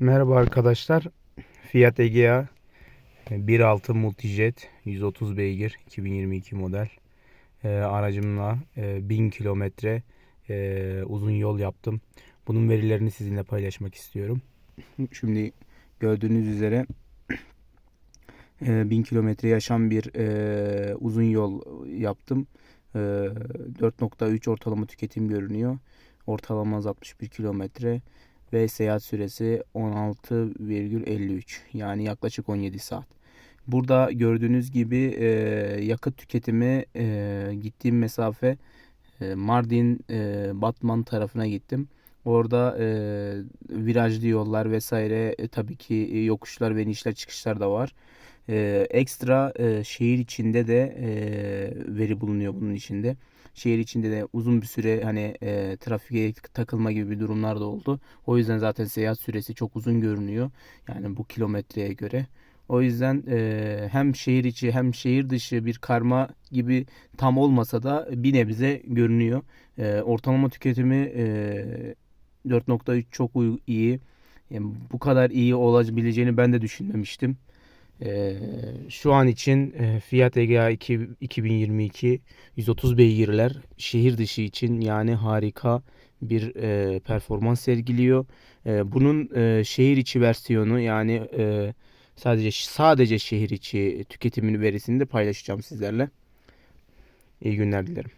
Merhaba arkadaşlar. Fiat Egea 1.6 Multijet 130 beygir 2022 model. Ee, aracımla e, 1000 kilometre e, uzun yol yaptım. Bunun verilerini sizinle paylaşmak istiyorum. Şimdi gördüğünüz üzere e, 1000 kilometre yaşam bir e, uzun yol yaptım. E, 4.3 ortalama tüketim görünüyor. Ortalama 61 kilometre ve seyahat süresi 16,53 yani yaklaşık 17 saat. Burada gördüğünüz gibi e, yakıt tüketimi e, gittiğim mesafe e, Mardin e, Batman tarafına gittim. Orada e, virajlı yollar vesaire e, tabii ki e, yokuşlar ve inişler çıkışlar da var. E, ekstra e, şehir içinde de e, veri bulunuyor bunun içinde. Şehir içinde de uzun bir süre hani e, trafiğe takılma gibi bir durumlar da oldu. O yüzden zaten seyahat süresi çok uzun görünüyor. Yani bu kilometreye göre. O yüzden e, hem şehir içi hem şehir dışı bir karma gibi tam olmasa da bir nebze görünüyor. E, ortalama tüketimi e, 4.3 çok iyi. Yani bu kadar iyi olabileceğini ben de düşünmemiştim. E, şu an için e, Fiat Egea 2, 2022 130 beygirler şehir dışı için yani harika bir e, performans sergiliyor. E, bunun e, şehir içi versiyonu yani e, sadece sadece şehir içi tüketimini verisini de paylaşacağım sizlerle. İyi günler dilerim.